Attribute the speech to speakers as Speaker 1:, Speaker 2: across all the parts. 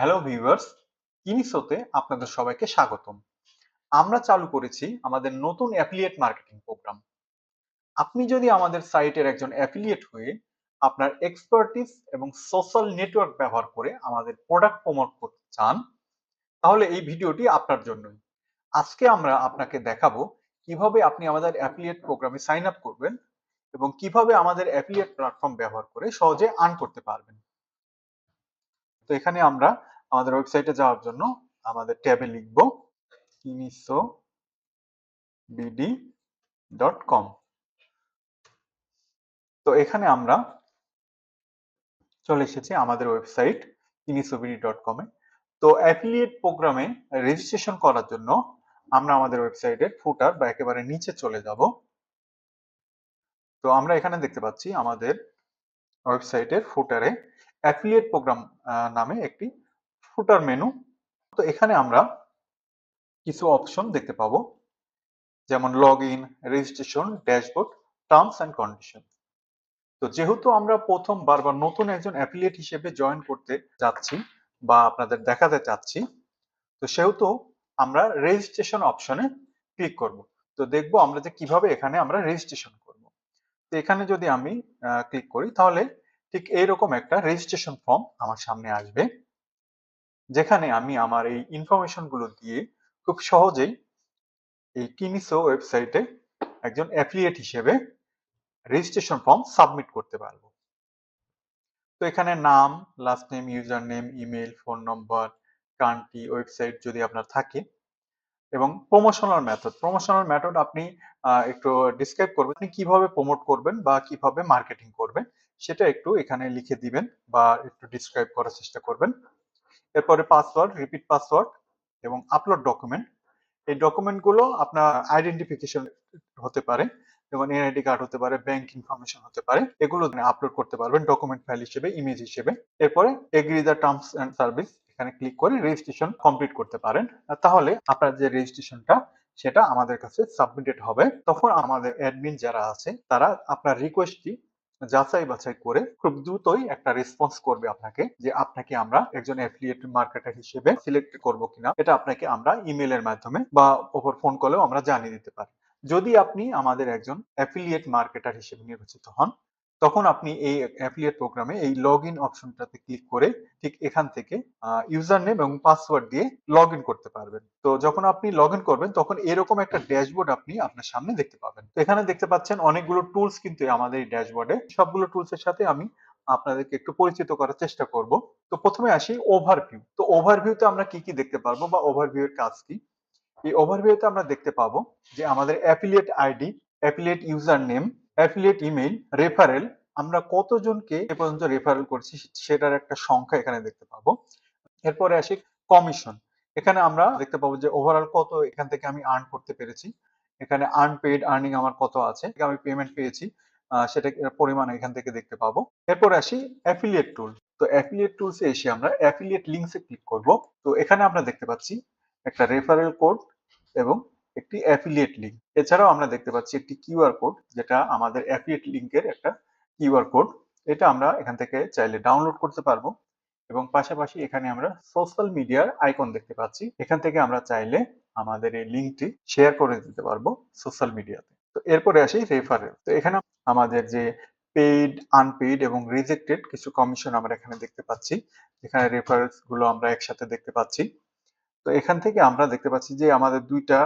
Speaker 1: Hello viewers কিনিসোতে আপনাদের সবাইকে স্বাগতম। আমরা চালু করেছি আমাদের নতুন অ্যাফিলিয়েট মার্কেটিং প্রোগ্রাম আপনি যদি আমাদের সাইটের একজন অ্যাফিলিয়েট হয়ে আপনার এক্সপার্টিস এবং সোশ্যাল নেটওয়ার্ক ব্যবহার করে আমাদের প্রোডাক্ট প্রমোট করতে চান, তাহলে এই ভিডিওটি আপনার জন্যই। আজকে আমরা আপনাকে দেখাবো কীভাবে আপনি আমাদের অ্যাফিলিয়েট প্রোগ্রামে সাইন আপ করবেন এবং কীভাবে আমাদের অ্যাফিলিয়েট প্ল্যাটফর্ম ব্যবহার করে সহজে আর্ন করতে পারবেন। তো এখানে আমরা আমাদের ওয়েবসাইটে যাওয়ার জন্য আমাদের ট্যাবে লিখব কিনিসো বিডি ডট কম তো এখানে আমরা চলে এসেছি আমাদের ওয়েবসাইট কিনিসোবিডি ডট কমে তো অ্যাফিলিয়েট প্রোগ্রামে রেজিস্ট্রেশন করার জন্য আমরা আমাদের ওয়েবসাইটের ফুটার বা একেবারে নিচে চলে যাব। তো আমরা এখানে দেখতে পাচ্ছি আমাদের ওয়েবসাইটের ফুটারে অ্যাফিলিয়েট প্রোগ্রাম নামে একটি ফুটার মেনু তো এখানে আমরা কিছু অপশন দেখতে পাবো। যেমন log in registration dashboard terms and condition তো যেহেতু আমরা প্রথমবার বা নতুন একজন অ্যাফিলিয়েট হিসেবে জয়েন করতে যাচ্ছি বা আপনাদের দেখাতে চাচ্ছি, তো সেহেতু আমরা রেজিস্ট্রেশন অপশনে ক্লিক করব। তো দেখব আমরা যে কীভাবে এখানে আমরা রেজিস্ট্রেশন করব। তো এখানে যদি আমি ক্লিক করি, তাহলে ঠিক এইরকম একটা রেজিস্ট্রেশন ফর্ম আমার সামনে আসবে, যেখানে আমি আমার এই ইনফরমেশনগুলো দিয়ে খুব সহজেই এই কিনিসো ওয়েবসাইটে একজন অ্যাফিলিয়েট হিসেবে রেজিস্ট্রেশন ফর্ম সাবমিট করতে পারব। তো এখানে নাম last name user name email phone number country website যদি আপনার থাকে এবং প্রমোশনাল মেথড প্রমোশনাল মেথড আপনি একটু ডিসক্রাইব করবেন আপনি কীভাবে প্রমোট করবেন বা কীভাবে মার্কেটিং করবেন। সেটা একটু এখানে লিখে দিবেন বা একটু ডিসক্রাইব করার চেষ্টা করবেন। এরপরে পাসওয়ার্ড রিপিট পাসওয়ার্ড এবং আপলোড ডকুমেন্ট এই ডকুমেন্টগুলো আপনার আইডেন্টিফিকেশন হতে পারে, যেমন এনআইডি কার্ড হতে পারে ব্যাংক ইনফরমেশন হতে পারে, এগুলো আপলোড করতে পারবেন ডকুমেন্ট ফাইল হিসেবে ইমেজ হিসেবে। এরপরে agree the terms and service এখানে ক্লিক করে রেজিস্ট্রেশন কমপ্লিট করতে পারেন। তাহলে আপনার যে রেজিস্ট্রেশনটা সেটা আমাদের কাছে সাবমিটেড হবে। তখন আমাদের অ্যাডমিন যারা আছে, তারা আপনার রিকোয়েস্টটি যাচাই বাছাই করে খুব দ্রুতই একটা রেসপন্স করবে আপনাকে যে আপনাকে আমরা একজন অ্যাফিলিয়েট মার্কেটার হিসেবে সিলেক্ট করব কিনা। এটা আপনাকে আমরা ইমেলের মাধ্যমে বা ওপর ফোন কলেও আমরা জানিয়ে দিতে পারি। যদি আপনি আমাদের একজন অ্যাফিলিয়েট মার্কেটার হিসেবে নির্বাচিত হন তখন আপনি এই অ্যাফিলিয়েট প্রোগ্রামে এই লগ ইন অপশনটাতে ক্লিক করে ঠিক এখান থেকে ইউজার নেম এবং পাসওয়ার্ড দিয়ে লগ ইন করতে পারবেন। তো যখন আপনি লগ ইন করবেন, তখন এরকম একটা ড্যাশবোর্ড আপনি আপনার সামনে দেখতে পাবেন। তো এখানে দেখতে পাচ্ছেন অনেকগুলো টুলস কিন্তু আমাদের এই ড্যাশবোর্ডে সবগুলো টুলস এর সাথে আমি আপনাদেরকে একটু পরিচিত করার চেষ্টা করব। তো প্রথমে আসি ওভারভিউ তো ওভারভিউতে আমরা কি কি দেখতে পারব বা ওভারভিউ এর কাজ কি? এই ওভারভিউতে আমরা দেখতে পাবো যে আমাদের affiliate ID affiliate user name affiliate email referral আমরা কতজনকে এ পর্যন্ত রেফারেল করছি সেটার একটা সংখ্যা এখানে দেখতে পাবো। এরপরে আসি কমিশন এখানে আমরা দেখতে পাবো যে ওভারঅল কত এখান থেকে আমি আর্ন করতে পেরেছি। এখানে আনপেড আর্নিং আমার কত আছে আমি পেমেন্ট পেয়েছি সেটা পরিমাণ এখান থেকে দেখতে পাবো। এরপর আসি অ্যাফিলিয়েট টুল তো অ্যাফিলিয়েট টুলসে এসে আমরা অ্যাফিলিয়েট লিঙ্কসে ক্লিক করব। তো এখানে আমরা দেখতে পাচ্ছি একটা রেফারেল কোড এবং একটি অ্যাফিলিয়েট লিঙ্ক এছাড়াও আমরা দেখতে পাচ্ছি একটি কিউআর কোড যেটা আমাদের অ্যাফিলিয়েট লিঙ্কের একটা কিউআর কোড এটা আমরা এখান থেকে চাইলে ডাউনলোড করতে পারব। এবং পাশাপাশি এখানে আমরা সোশ্যাল মিডিয়ার আইকন দেখতে পাচ্ছি। এখান থেকে আমরা চাইলে আমাদের এই লিঙ্কটি শেয়ার করে দিতে পারব সোশ্যাল মিডিয়াতে তো এরপরে আসি রেফারেল তো এখানে আমাদের যে পেইড আনপেইড এবং রিজেক্টেড কিছু কমিশন আমরা এখানে দেখতে পাচ্ছি। এখানে রেফারেন্সগুলো আমরা একসাথে দেখতে পাচ্ছি। তো এখান থেকে আমরা দেখতে পাচ্ছি যে আমাদের দুইটা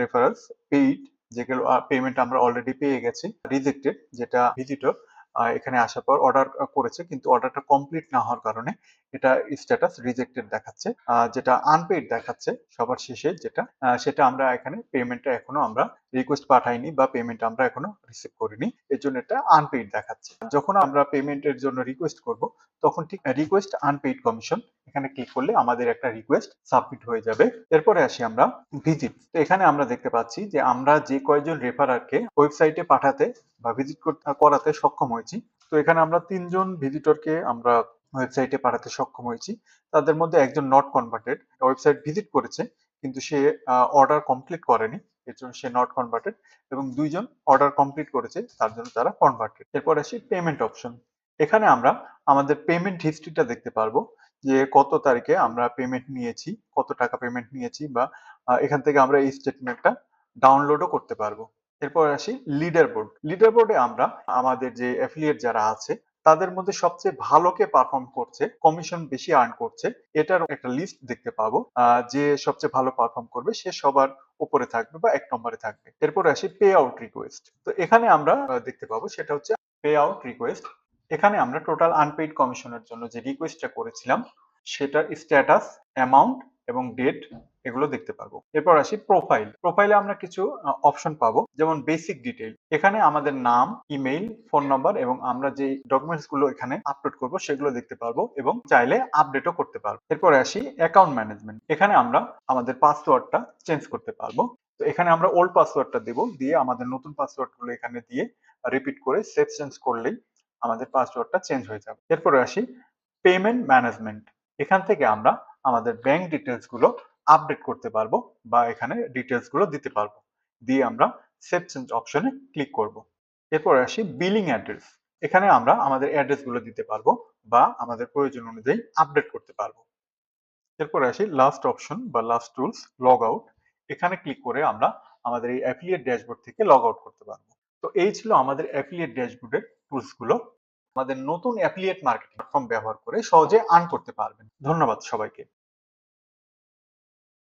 Speaker 1: রেফারেন্স পেইড যেগুলো পেমেন্ট আমরা অলরেডি পেয়ে গেছি রিজেক্টেড যেটা ভিজিটর এখানে আসার পর অর্ডার করেছে, কিন্তু অর্ডারটা কমপ্লিট না হওয়ার কারণে এটা স্ট্যাটাস রিজেক্টেড দেখাচ্ছে যেটা আনপেইড দেখাচ্ছে সবার শেষে যেটা সেটা আমরা এখানে পেমেন্টটা এখনও আমরা রিকোয়েস্ট পাঠাইনি বা পেমেন্ট আমরা এখনও রিসিভ করিনি এর জন্য এটা আনপেইড দেখাচ্ছে। যখন আমরা পেমেন্টের জন্য রিকোয়েস্ট করব, তখন ঠিক রিকোয়েস্ট আনপেইড কমিশন এখানে ক্লিক করলে আমাদের একটা রিকোয়েস্ট সাবমিট হয়ে যাবে। এরপরে আসি আমরা ভিজিট তো এখানে আমরা দেখতে পাচ্ছি যে আমরা যে কয়জন রেফারারকে ওয়েবসাইটে পাঠাতে বা ভিজিট করাতে সক্ষম হয়েছি, তো এখানে আমরা তিনজন ভিজিটরকে আমরা ওয়েবসাইটে পাঠাতে সক্ষম হয়েছি। তাদের মধ্যে একজন নট কনভার্টেড ওয়েবসাইট ভিজিট করেছে, কিন্তু সে অর্ডার কমপ্লিট করেনি। এর জন্য সে নট কনভার্টেড এবং দুইজন অর্ডার কমপ্লিট করেছে, তার জন্য তারা কনভার্টেড এরপর আসি পেমেন্ট অপশন এখানে আমরা আমাদের পেমেন্ট হিস্ট্রিটা দেখতে পারব যে কত তারিখে আমরা পেমেন্ট নিয়েছি, কত টাকা পেমেন্ট নিয়েছি বা এখান থেকে আমরা এই স্টেটমেন্টটা ডাউনলোডও করতে পারব। এরপর আসি লিডার বোর্ড লিডার বোর্ডে আমরা আমাদের যে অ্যাফিলিয়েট যারা আছে তাদের মধ্যে সবচেয়ে ভালো কে পারফর্ম করছে কমিশন বেশি আর্ন করছে এটার একটা লিস্ট দেখতে পাবো যে সবচেয়ে ভালো পারফর্ম করবে, সে সবার উপরে থাকবে বা এক নম্বরে থাকবে। এরপরে আসি পে আউট রিকোয়েস্ট তো এখানে আমরা দেখতে পাবো সেটা হচ্ছে পে আউট রিকোয়েস্ট এখানে আমরা টোটাল আনপেইড কমিশনের জন্য যে রিকোয়েস্টটা করেছিলাম, সেটার স্ট্যাটাস অ্যামাউন্ট এবং ডেট এগুলো দেখতে পারব। এরপর আসি প্রোফাইল প্রোফাইলে আমরা কিছু অপশন পাবো, যেমন বেসিক ডিটেইল এখানে আমাদের নাম ইমেইল ফোন নাম্বার এবং আমরা যে ডকুমেন্টসগুলো এখানে আপলোড করব সেগুলো দেখতে পারব এবং চাইলে আপডেটও করতে পারব। এরপরে আসি অ্যাকাউন্ট ম্যানেজমেন্ট এখানে আমরা আমাদের পাসওয়ার্ডটা চেঞ্জ করতে পারব। তো এখানে আমরা ওল্ড পাসওয়ার্ডটা দেব দিয়ে আমাদের নতুন পাসওয়ার্ডগুলো এখানে দিয়ে রিপিট করে সেভ চেঞ্জ করলেই আমাদের পাসওয়ার্ডটা চেঞ্জ হয়ে যাবে। এরপরে আসি পেমেন্ট ম্যানেজমেন্ট এখান থেকে আমরা আমাদের ব্যাংক ডিটেলসগুলো আপডেট করতে পারব বা এখানে ডিটেলসগুলো দিতে পারব। দিয়ে আমরা সেভ চেঞ্জ অপশনে ক্লিক করব। এরপর আসি বিলিং অ্যাড্রেস এখানে আমরা আমাদের অ্যাড্রেসগুলো দিতে পারব বা আমাদের প্রয়োজন অনুযায়ী আপডেট করতে পারব। এরপর আসি লাস্ট অপশন বা লাস্ট টুলস লগ আউট এখানে ক্লিক করে আমরা আমাদের এই অ্যাফিলিয়েট ড্যাশবোর্ড থেকে লগ আউট করতে পারব। তো এই ছিল আমাদের অ্যাফিলিয়েট ড্যাশবোর্ডের টুলসগুলো। আমাদের নতুন অ্যাফিলিয়েট মার্কেটিং প্ল্যাটফর্ম ব্যবহার করে সহজে আর্ন করতে পারবেন। ধন্যবাদ সবাইকে।